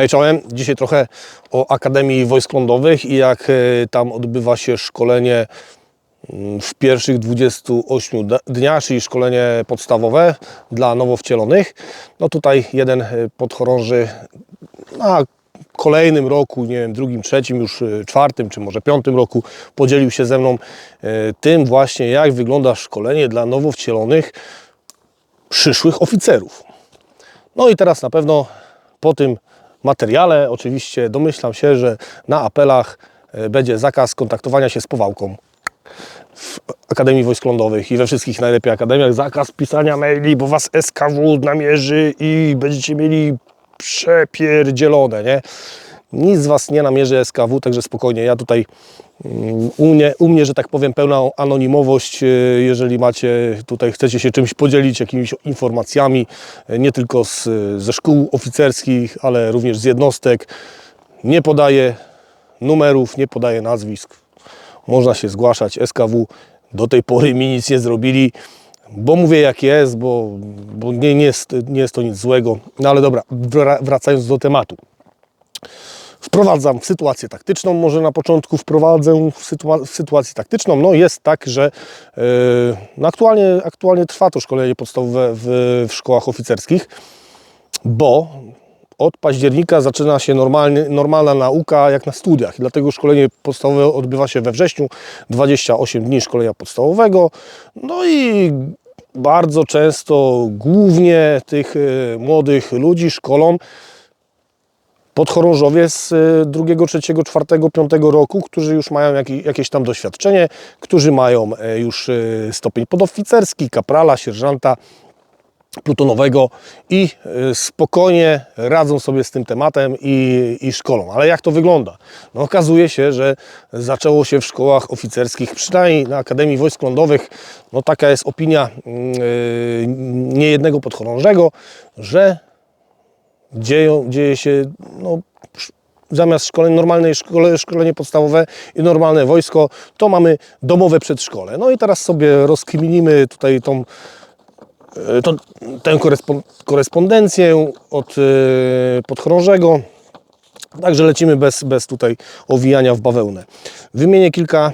Hej czołem, dzisiaj trochę o Akademii Wojsk Lądowych i jak e, tam odbywa się szkolenie mm, w pierwszych 28 d- dniach, czyli szkolenie podstawowe dla nowo wcielonych. No tutaj jeden e, podchorąży na kolejnym roku, nie wiem, drugim, trzecim, już e, czwartym, czy może piątym roku podzielił się ze mną tym właśnie, jak wygląda szkolenie dla nowo wcielonych przyszłych oficerów. No i teraz na pewno po tym materiale, oczywiście domyślam się, że na apelach e, będzie zakaz kontaktowania się z powałką w Akademii Wojsk Lądowych i we wszystkich najlepiej akademiach. Zakaz pisania maili, bo was SKW namierzy i będziecie mieli przepierdzielone, nie? Nic z was nie namierzy SKW, także spokojnie. Ja tutaj u mnie, u mnie, że tak powiem, pełna anonimowość. e, Jeżeli macie tutaj, chcecie się czymś podzielić, jakimiś informacjami, e, nie tylko z, ze szkół oficerskich, ale również z jednostek. Nie podaję numerów, nie podaję nazwisk. Można się zgłaszać. SKW do tej pory mi nic nie zrobili, bo mówię jak jest, bo, bo nie, nie, jest, nie jest to nic złego. No ale dobra, wra- wracając do tematu. Wprowadzam w sytuację taktyczną, może na początku wprowadzę w, sytua- w sytuację taktyczną. No jest tak, że yy, aktualnie, aktualnie trwa to szkolenie podstawowe w, w szkołach oficerskich, bo od października zaczyna się normalnie, normalna nauka jak na studiach. Dlatego szkolenie podstawowe odbywa się we wrześniu, 28 dni szkolenia podstawowego. No i bardzo często, głównie tych e, młodych ludzi szkolą podchorążowie z e, drugiego, trzeciego, czwartego, piątego roku, którzy już mają jaki, jakieś tam doświadczenie, którzy mają e, już e, stopień podoficerski, kaprala, sierżanta, plutonowego i y, spokojnie radzą sobie z tym tematem i, i szkolą. Ale jak to wygląda? No, okazuje się, że zaczęło się w szkołach oficerskich, przynajmniej na Akademii Wojsk Lądowych, no taka jest opinia yy, niejednego podchorążego, że dzieją, dzieje się no, zamiast szkoleń, normalnej szkole, szkolenie podstawowe i normalne wojsko, to mamy domowe przedszkole. No i teraz sobie rozkminimy tutaj tą E, to, tę korespon- korespondencję od e, podchorążego. Także lecimy bez, bez tutaj owijania w bawełnę. Wymienię kilka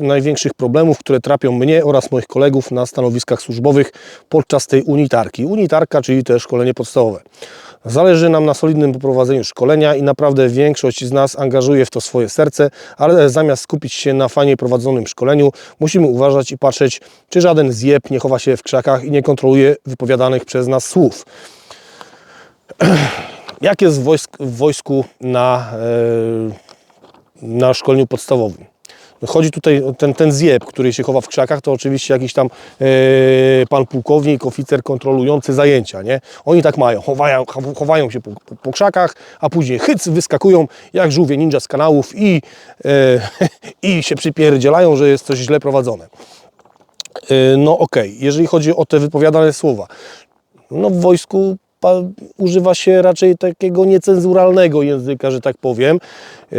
największych problemów, które trapią mnie oraz moich kolegów na stanowiskach służbowych podczas tej unitarki. Unitarka, czyli też szkolenie podstawowe. Zależy nam na solidnym poprowadzeniu szkolenia i naprawdę większość z nas angażuje w to swoje serce, ale zamiast skupić się na fajnie prowadzonym szkoleniu, musimy uważać i patrzeć, czy żaden zjeb nie chowa się w krzakach i nie kontroluje wypowiadanych przez nas słów. Jak jest w, wojsk, w wojsku na, e, na szkoleniu podstawowym? Chodzi tutaj ten, ten zjeb, który się chowa w krzakach, to oczywiście jakiś tam e, pan pułkownik, oficer kontrolujący zajęcia, nie? Oni tak mają, chowają, chowają się po, po, po krzakach, a później hyc, wyskakują jak żółwie ninja z kanałów i, e, i się przypierdzielają, że jest coś źle prowadzone. E, no okej, jeżeli chodzi o te wypowiadane słowa, no w wojsku używa się raczej takiego niecenzuralnego języka, że tak powiem. Yy,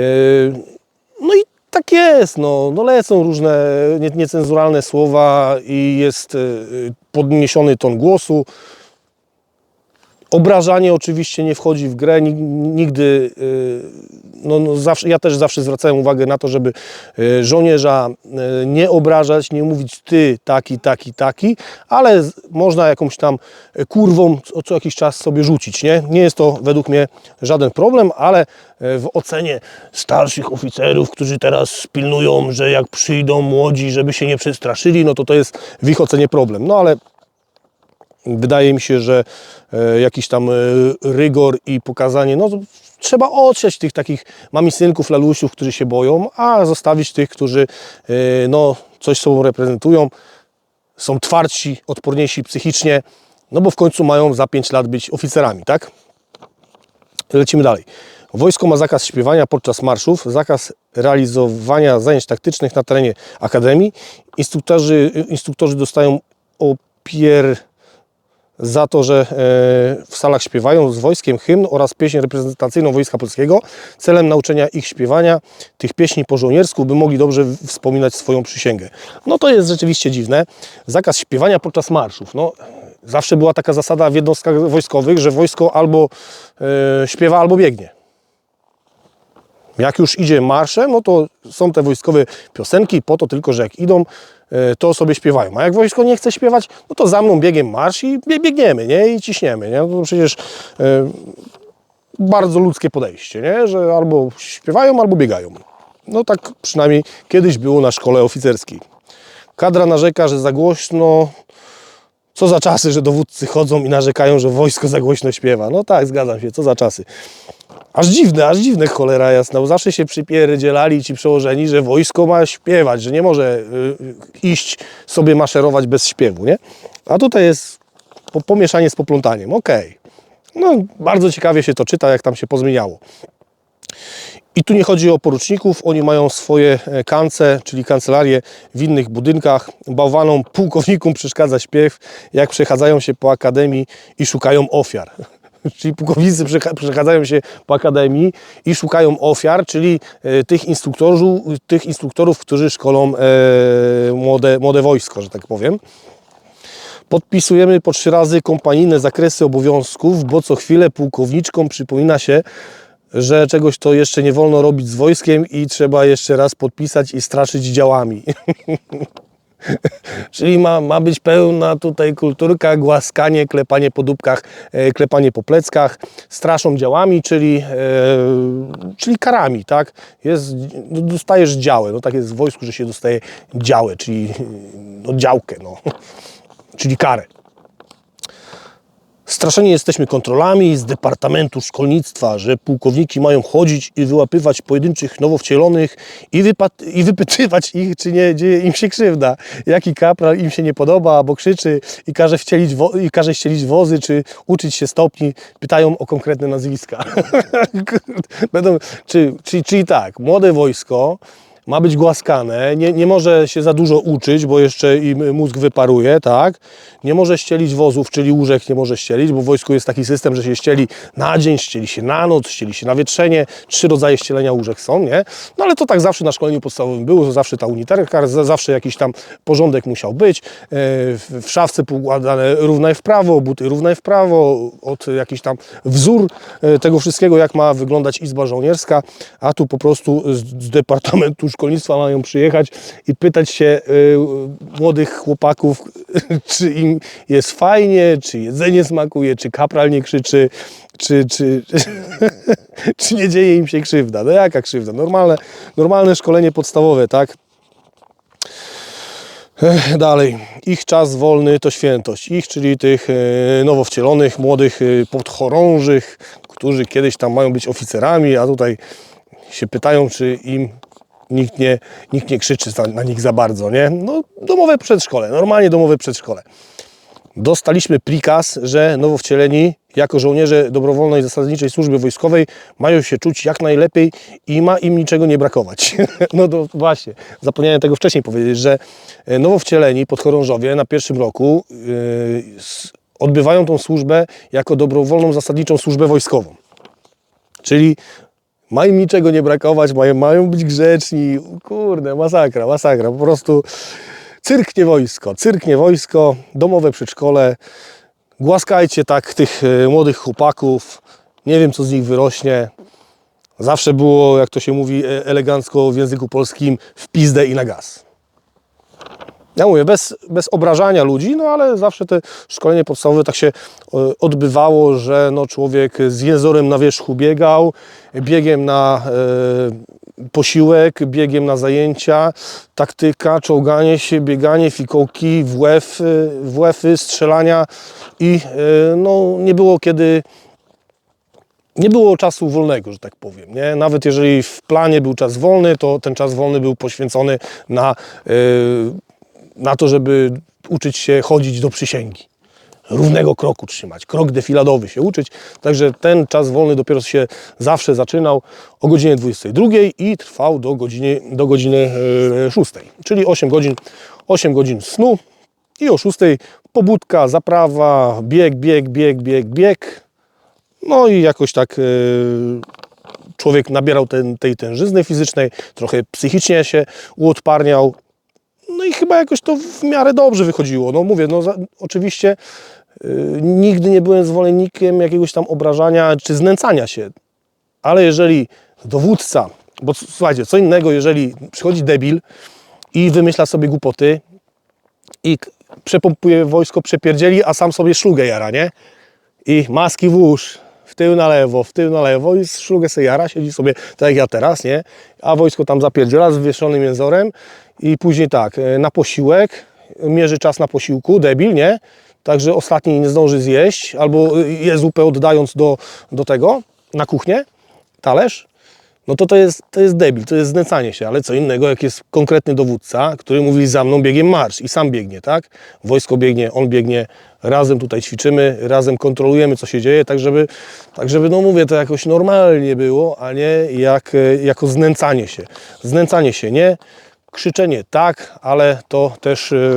No i tak jest, no, no lecą różne nie, niecenzuralne słowa i jest yy, podniesiony ton głosu. Obrażanie oczywiście nie wchodzi w grę, nig- nigdy, yy, no, no zawsze, ja też zawsze zwracałem uwagę na to, żeby yy, żołnierza yy, nie obrażać, nie mówić ty taki, taki, taki, ale można jakąś tam kurwą co, jakiś czas sobie rzucić, nie? Nie jest to według mnie żaden problem, ale w ocenie starszych oficerów, którzy teraz pilnują, że jak przyjdą młodzi, żeby się nie przestraszyli, no to to jest w ich ocenie problem. No ale wydaje mi się, że e, jakiś tam e, rygor i pokazanie, no trzeba otrzeć tych takich mamisynków, lalusiów, którzy się boją, a zostawić tych, którzy e, no, coś sobą reprezentują, są twardsi, odporniejsi psychicznie, no bo w końcu mają za 5 lat być oficerami, tak? Lecimy dalej. Wojsko ma zakaz śpiewania podczas marszów, zakaz realizowania zajęć taktycznych na terenie akademii. Instruktorzy, instruktorzy dostają opier za to, że e, w salach śpiewają z wojskiem hymn oraz pieśń reprezentacyjną Wojska Polskiego celem nauczenia ich śpiewania tych pieśni po żołniersku, by mogli dobrze wspominać swoją przysięgę. No to jest rzeczywiście dziwne. Zakaz śpiewania podczas marszów. No, zawsze była taka zasada w jednostkach wojskowych, że wojsko albo e, śpiewa, albo biegnie. Jak już idzie marszem, no to są te wojskowe piosenki po to tylko, że jak idą, e, to sobie śpiewają. A jak wojsko nie chce śpiewać, no to za mną biegiem marsz i bie- biegniemy, nie? I ciśniemy, nie? No To przecież e, bardzo ludzkie podejście, nie? Że albo śpiewają, albo biegają. No tak przynajmniej kiedyś było na szkole oficerskiej. Kadra narzeka, że za głośno. Co za czasy, że dowódcy chodzą i narzekają, że wojsko za głośno śpiewa. No tak, zgadzam się, co za czasy. Aż dziwne, aż dziwne, cholera jasna. Zawsze się przypierdzielali ci przełożeni, że wojsko ma śpiewać, że nie może y, iść sobie maszerować bez śpiewu, nie? A tutaj jest po, pomieszanie z poplątaniem, okej. No, bardzo ciekawie się to czyta, jak tam się pozmieniało. I tu nie chodzi o poruczników, oni mają swoje e, kance, czyli kancelarię w innych budynkach. Bałwanom pułkownikom przeszkadza śpiew, jak przechadzają się po akademii i szukają ofiar. Czyli pułkownicy przecha- przechadzają się po akademii i szukają ofiar, czyli e, tych, instruktorów, tych instruktorów, którzy szkolą e, młode, młode wojsko, że tak powiem. Podpisujemy po trzy razy kompanijne zakresy obowiązków, bo co chwilę pułkowniczkom przypomina się, że czegoś to jeszcze nie wolno robić z wojskiem i trzeba jeszcze raz podpisać i straszyć działami. Czyli ma, ma być pełna tutaj kulturka, głaskanie, klepanie po dupkach, e, klepanie po pleckach, straszą działami, czyli, e, czyli karami, tak? Jest, no, dostajesz działę, no tak jest w wojsku, że się dostaje działę, czyli no, działkę, no. czyli karę. Straszeni jesteśmy kontrolami z Departamentu Szkolnictwa, że pułkowniki mają chodzić i wyłapywać pojedynczych nowo wcielonych i, i wypytywać ich, czy nie dzieje im się krzywda. Jaki kapral im się nie podoba, bo krzyczy i każe, wcielić i każe ścielić wozy, czy uczyć się stopni. Pytają o konkretne nazwiska. Będą, czy, czy, czyli tak, młode wojsko ma być głaskane, nie, nie może się za dużo uczyć, bo jeszcze im mózg wyparuje, tak? Nie może ścielić wozów, czyli łóżek nie może ścielić, bo w wojsku jest taki system, że się ścieli na dzień, ścieli się na noc, ścieli się na wietrzenie, trzy rodzaje ścielenia łóżek są, nie? No ale to tak zawsze na szkoleniu podstawowym było, zawsze ta unitarka, za- zawsze jakiś tam porządek musiał być, e, w, szafce poukładane równe w prawo, buty równe w prawo, od jakiś tam wzór e, tego wszystkiego, jak ma wyglądać izba żołnierska, a tu po prostu z Departamentu Szkolnictwa mają przyjechać i pytać się e, młodych chłopaków, czy im jest fajnie, czy jedzenie smakuje, czy kapral nie krzyczy, czy, czy, czy nie dzieje im się krzywda. No jaka krzywda? Normalne, normalne szkolenie podstawowe, tak? Dalej, ich czas wolny to świętość. Ich, czyli tych e, nowo wcielonych, młodych e, podchorążych, którzy kiedyś tam mają być oficerami, a tutaj się pytają, czy im nikt nie, nikt nie krzyczy na, nich za bardzo, nie? No, domowe przedszkole, normalnie domowe przedszkole. Dostaliśmy prikaz, że nowo wcieleni jako żołnierze dobrowolnej zasadniczej służby wojskowej mają się czuć jak najlepiej i ma im niczego nie brakować. No to właśnie, zapomniałem tego wcześniej powiedzieć, że e, nowo wcieleni podchorążowie na pierwszym roku s- odbywają tą służbę jako dobrowolną zasadniczą służbę wojskową. Czyli ma im niczego nie brakować, mają, mają być grzeczni. Kurde, masakra, masakra. Po prostu cyrk nie wojsko, cyrk nie wojsko, domowe przedszkole. Głaskajcie tak tych e, młodych chłopaków. Nie wiem, co z nich wyrośnie. Zawsze było, jak to się mówi e, elegancko w języku polskim, w pizdę i na gaz. Ja mówię, bez, bez obrażania ludzi, no ale zawsze te szkolenie podstawowe tak się e, odbywało, że no, człowiek z jezorem na wierzchu biegał, biegiem na e, posiłek, biegiem na zajęcia, taktyka, czołganie się, bieganie, fikołki, WF, WF-y, strzelania i e, no, nie było kiedy nie było czasu wolnego, że tak powiem. Nie? Nawet jeżeli w planie był czas wolny, to ten czas wolny był poświęcony na, yy, na to, żeby uczyć się chodzić do przysięgi. Równego kroku trzymać, krok defiladowy się uczyć. Także ten czas wolny dopiero się zawsze zaczynał o godzinie 22 i trwał do godziny, do godziny yy, 6. Czyli 8 godzin, 8 godzin snu i o 6 pobudka, zaprawa, bieg, bieg, bieg, bieg, bieg. No i jakoś tak e, człowiek nabierał ten, tej tężyzny fizycznej, trochę psychicznie się uodparniał. No i chyba jakoś to w miarę dobrze wychodziło. No mówię, no za, oczywiście y, nigdy nie byłem zwolennikiem jakiegoś tam obrażania czy znęcania się. Ale jeżeli dowódca, bo słuchajcie, co innego, jeżeli przychodzi debil i wymyśla sobie głupoty i przepompuje wojsko, przepierdzieli, a sam sobie szlugę jara, nie? I maski w usz, w tył na lewo, w tył na lewo i szlugę sobie jara, siedzi sobie tak jak ja teraz, nie? A wojsko tam zapierdziela z wywieszonym jęzorem i później tak, e, na posiłek, mierzy czas na posiłku, debil, nie? Także ostatni nie zdąży zjeść, albo y, je zupę oddając do, do tego, na kuchnię, talerz, no to to jest, to jest debil, to jest znęcanie się, ale co innego, jak jest konkretny dowódca, który mówi za mną biegiem marsz i sam biegnie, tak? Wojsko biegnie, on biegnie, razem tutaj ćwiczymy, razem kontrolujemy, co się dzieje, tak żeby, tak żeby no mówię, to jakoś normalnie było, a nie jak, e, jako znęcanie się. Znęcanie się nie, krzyczenie tak, ale to też e,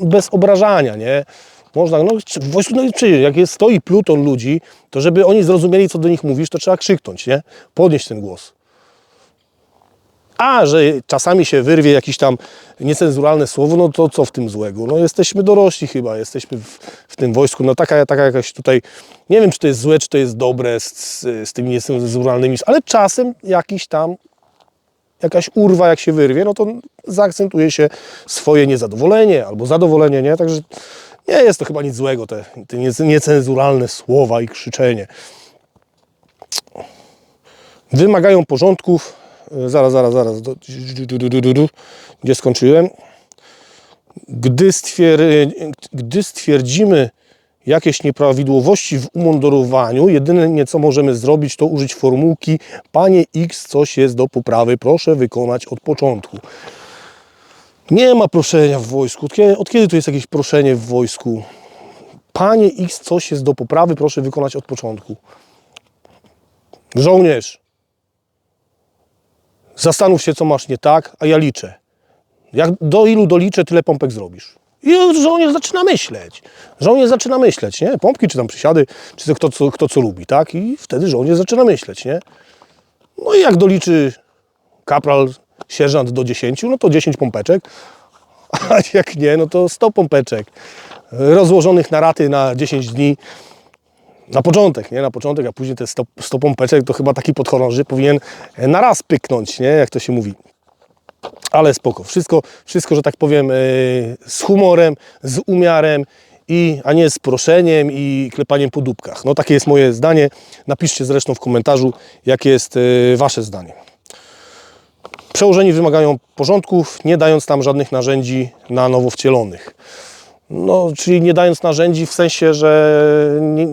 bez obrażania, nie? Można, no czy- w wojsku, no przecież jak jest stoi pluton ludzi, to żeby oni zrozumieli, co do nich mówisz, to trzeba krzyknąć, nie? Podnieść ten głos. A, że czasami się wyrwie jakieś tam niecenzuralne słowo, no to co w tym złego? No jesteśmy dorośli chyba, jesteśmy w, w tym wojsku, no taka, taka jakaś tutaj, nie wiem czy to jest złe, czy to jest dobre z, z tymi niecenzuralnymi, ale czasem jakiś tam jakaś urwa jak się wyrwie, no to zaakcentuje się swoje niezadowolenie albo zadowolenie, nie? Także nie jest to chyba nic złego, te, te niece- niecenzuralne słowa i krzyczenie. Wymagają porządków. Zaraz, zaraz, zaraz. Gdzie skończyłem? Gdy, stwier, gdy stwierdzimy jakieś nieprawidłowości w umundurowaniu, jedyne co możemy zrobić, to użyć formułki Panie X, coś jest do poprawy, proszę wykonać od początku. Nie ma proszenia w wojsku. Od kiedy, od kiedy tu jest jakieś proszenie w wojsku? Panie X, coś jest do poprawy, proszę wykonać od początku. Żołnierz, zastanów się, co masz nie tak, a ja liczę. Jak do ilu doliczę, tyle pompek zrobisz. I żołnierz zaczyna myśleć. Żołnierz zaczyna myśleć, nie? Pompki, czy tam przysiady, czy to kto, co, kto co lubi, tak? I wtedy żołnierz zaczyna myśleć, nie? No i jak doliczy kapral, sierżant do 10, no to 10 pompeczek, a jak nie, no to 100 pompeczek. Rozłożonych na raty na 10 dni. Na początek, nie? Na początek, a później te 100, 100 pompeczek to chyba taki podchorąży powinien na raz pyknąć, nie? Jak to się mówi. Ale spoko. Wszystko, wszystko że tak powiem, e, z humorem, z umiarem, i, a nie z proszeniem i klepaniem po dupkach. No takie jest moje zdanie. Napiszcie zresztą w komentarzu, jakie jest e, Wasze zdanie. Przełożeni wymagają porządków, nie dając tam żadnych narzędzi na nowo wcielonych. No, czyli nie dając narzędzi w sensie, że nie,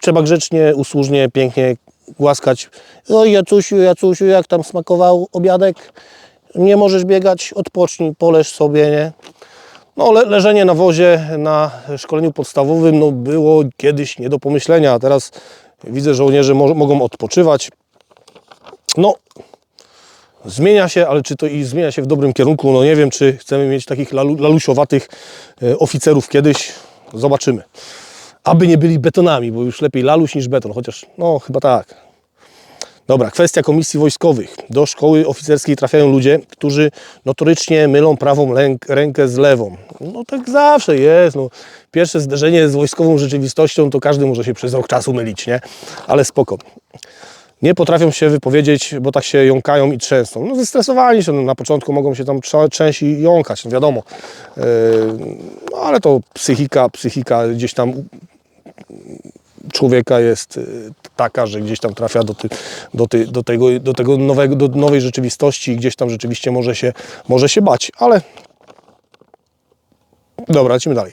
trzeba grzecznie, usłużnie, pięknie głaskać. Oj, Jacusiu, Jacusiu, jak tam smakował obiadek? Nie możesz biegać, odpocznij, poleż sobie, nie? No, le, leżenie na wozie na szkoleniu podstawowym no, było kiedyś nie do pomyślenia, a teraz widzę, że żołnierze mo mogą odpoczywać. No, zmienia się, ale czy to i zmienia się w dobrym kierunku, no nie wiem, czy chcemy mieć takich lalu, lalusiowatych e, oficerów kiedyś, zobaczymy. Aby nie byli betonami, bo już lepiej laluś niż beton, chociaż no chyba tak. Dobra, kwestia komisji wojskowych. Do szkoły oficerskiej trafiają ludzie, którzy notorycznie mylą prawą rękę z lewą. No tak zawsze jest. No. Pierwsze zderzenie z wojskową rzeczywistością to każdy może się przez rok czasu mylić, nie? Ale spoko. Nie potrafią się wypowiedzieć, bo tak się jąkają i trzęsą. No zestresowani się, no, na początku mogą się tam trzęść i jąkać, no wiadomo. Yy, no ale to psychika, psychika gdzieś tam człowieka jest y, taka, że gdzieś tam trafia do, ty, do, ty, do, tego, do tego nowego, do nowej rzeczywistości i gdzieś tam rzeczywiście może się, może się bać, ale dobra, lecimy dalej.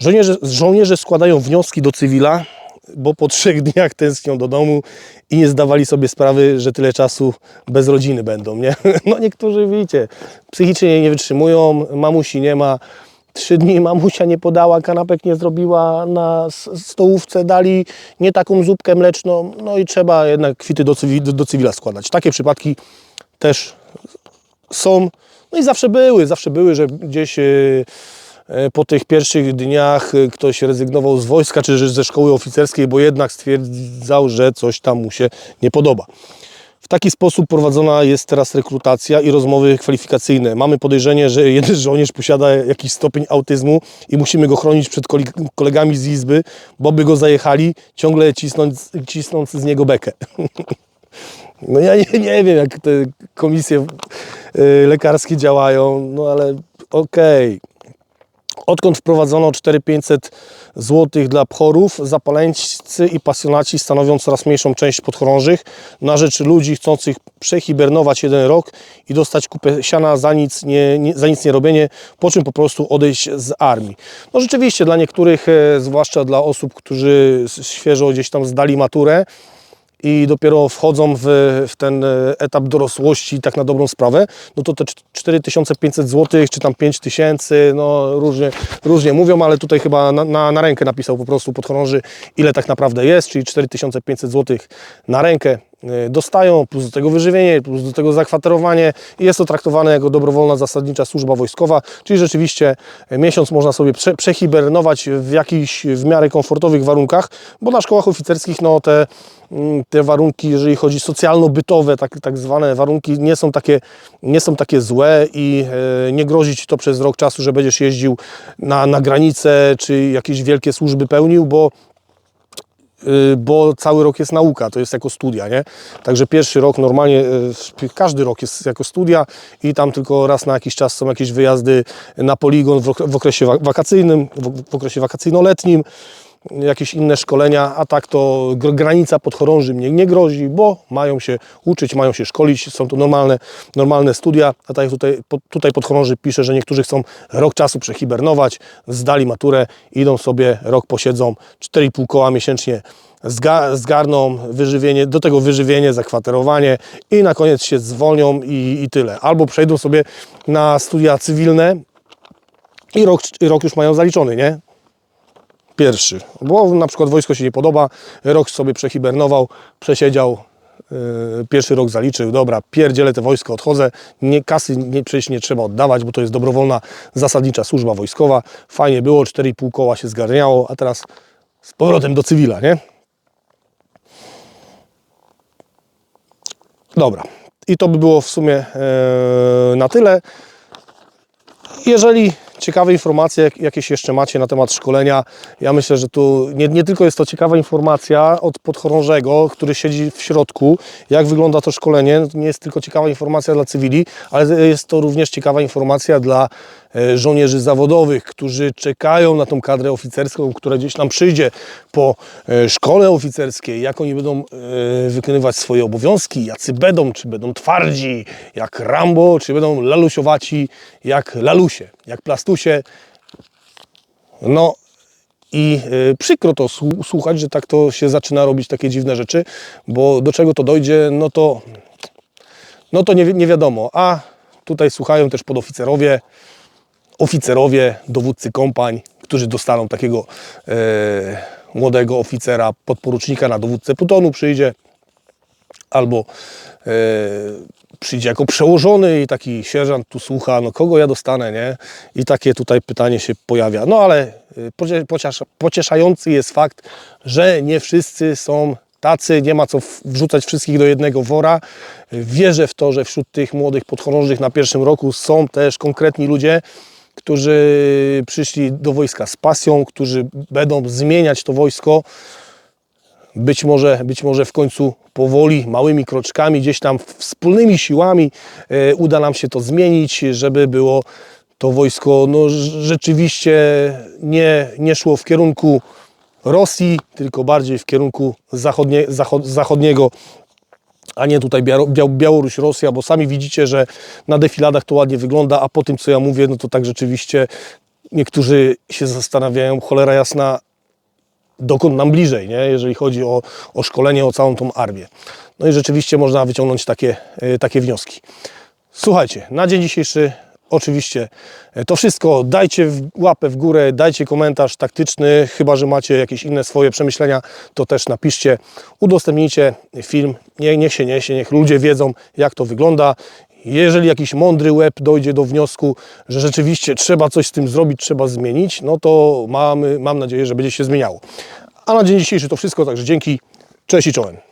Żołnierze, żołnierze składają wnioski do cywila, bo po trzech dniach tęsknią do domu i nie zdawali sobie sprawy, że tyle czasu bez rodziny będą, nie? No niektórzy, widzicie, psychicznie nie wytrzymują, mamusi nie ma, trzy dni mamusia nie podała, kanapek nie zrobiła na stołówce, dali nie taką zupkę mleczną, no i trzeba jednak kwity do, cywi, do, cywila składać. Takie przypadki też są, no i zawsze były, zawsze były, że gdzieś e, e, po tych pierwszych dniach e, ktoś rezygnował z wojska czy ze szkoły oficerskiej, bo jednak stwierdzał, że coś tam mu się nie podoba. W taki sposób prowadzona jest teraz rekrutacja i rozmowy kwalifikacyjne. Mamy podejrzenie, że jeden żołnierz posiada jakiś stopień autyzmu i musimy go chronić przed kolegami z izby, bo by go zajechali, ciągle cisnąc, cisnąc z niego bekę. No ja nie, nie wiem, jak te komisje y, lekarskie działają, no ale okej. Odkąd wprowadzono 4500 zł dla pchorów, zapaleńcy i pasjonaci stanowią coraz mniejszą część podchorążych na rzecz ludzi chcących przehibernować jeden rok i dostać kupę siana za nic nie, nie, za nic nie robienie, po czym po prostu odejść z armii. No rzeczywiście dla niektórych, e, zwłaszcza dla osób, którzy świeżo gdzieś tam zdali maturę, i dopiero wchodzą w, w ten e, etap dorosłości tak na dobrą sprawę, no to te cz- 4500 zł czy tam 5000, no różnie, różnie mówią, ale tutaj chyba na, na, na rękę napisał po prostu podchorąży ile tak naprawdę jest, czyli 4500 zł na rękę dostają, plus do tego wyżywienie, plus do tego zakwaterowanie. I jest to traktowane jako dobrowolna zasadnicza służba wojskowa, czyli rzeczywiście e, miesiąc można sobie prze, przehibernować w jakichś w miarę komfortowych warunkach, bo na szkołach oficerskich no te, mm, te warunki, jeżeli chodzi socjalno-bytowe, tak, tak zwane warunki nie są takie, nie są takie złe i e, nie grozi Ci to przez rok czasu, że będziesz jeździł na, na granicę, czy jakieś wielkie służby pełnił, bo y, bo cały rok jest nauka, to jest jako studia, nie? Także pierwszy rok normalnie, y, każdy rok jest jako studia i tam tylko raz na jakiś czas są jakieś wyjazdy na poligon w ok- w okresie wa- wakacyjnym, w okresie wakacyjno-letnim, jakieś inne szkolenia, a tak to gr- granica podchorąży mnie nie grozi, bo mają się uczyć, mają się szkolić, są to normalne, normalne studia, a tak jak tutaj, tutaj podchorąży pisze, że niektórzy chcą rok czasu przehibernować, zdali maturę, idą sobie, rok posiedzą, 4,5 koła miesięcznie zga, zgarną wyżywienie, do tego wyżywienie, zakwaterowanie i na koniec się zwolnią i, i tyle. Albo przejdą sobie na studia cywilne i rok, rok już mają zaliczony, nie? Pierwszy, bo na przykład wojsko się nie podoba, rok sobie przehibernował, przesiedział, yy, pierwszy rok zaliczył, dobra, pierdzielę te wojsko, odchodzę, nie, kasy nie, przecież nie trzeba oddawać, bo to jest dobrowolna, zasadnicza służba wojskowa, fajnie było, 4,5 koła się zgarniało, a teraz z powrotem do cywila, nie? Dobra, i to by było w sumie e, na tyle. Jeżeli ciekawe informacje jak- jakieś jeszcze macie na temat szkolenia, ja myślę, że tu nie, nie tylko jest to ciekawa informacja od podchorążego, który siedzi w środku, jak wygląda to szkolenie, nie jest tylko ciekawa informacja dla cywili, ale jest to również ciekawa informacja dla e, żołnierzy zawodowych, którzy czekają na tą kadrę oficerską, która gdzieś nam przyjdzie po e, szkole oficerskiej, jak oni będą e, wykonywać swoje obowiązki, jacy będą, czy będą twardzi jak Rambo, czy będą lalusiowaci jak lalusie, jak plastusie. No i y, przykro to słu- słuchać, że tak to się zaczyna robić takie dziwne rzeczy, bo do czego to dojdzie, no to, no to nie, nie wiadomo. A tutaj słuchają też podoficerowie, oficerowie, dowódcy kompań, którzy dostaną takiego e, młodego oficera, podporucznika na dowódcę plutonu przyjdzie, albo e, przyjdzie jako przełożony i taki sierżant tu słucha, no kogo ja dostanę, nie? I takie tutaj pytanie się pojawia. No ale y, pocie- pociesza- pocieszający jest fakt, że nie wszyscy są tacy, nie ma co wrzucać wszystkich do jednego wora. Wierzę w to, że wśród tych młodych podchorążych na pierwszym roku są też konkretni ludzie, którzy przyszli do wojska z pasją, którzy będą zmieniać to wojsko, być może, być może w końcu powoli, małymi kroczkami, gdzieś tam wspólnymi siłami e, uda nam się to zmienić, żeby było to wojsko no, rz- rzeczywiście nie, nie szło w kierunku Rosji, tylko bardziej w kierunku zachodnie, zachod, zachodniego, a nie tutaj Białoruś, Rosja, bo sami widzicie, że na defiladach to ładnie wygląda, a po tym, co ja mówię, no to tak rzeczywiście niektórzy się zastanawiają, cholera jasna, dokąd nam bliżej, nie? jeżeli chodzi o, o szkolenie, o całą tą armię. No i rzeczywiście można wyciągnąć takie, e, takie wnioski. Słuchajcie, na dzień dzisiejszy oczywiście e, to wszystko. Dajcie łapę w górę, dajcie komentarz taktyczny, chyba że macie jakieś inne swoje przemyślenia, to też napiszcie. Udostępnijcie film, nie, niech się niesie, niech ludzie wiedzą, jak to wygląda. Jeżeli jakiś mądry łeb dojdzie do wniosku, że rzeczywiście trzeba coś z tym zrobić, trzeba zmienić, no to mamy, mam nadzieję, że będzie się zmieniało. A na dzień dzisiejszy to wszystko, także dzięki, cześć i czołem.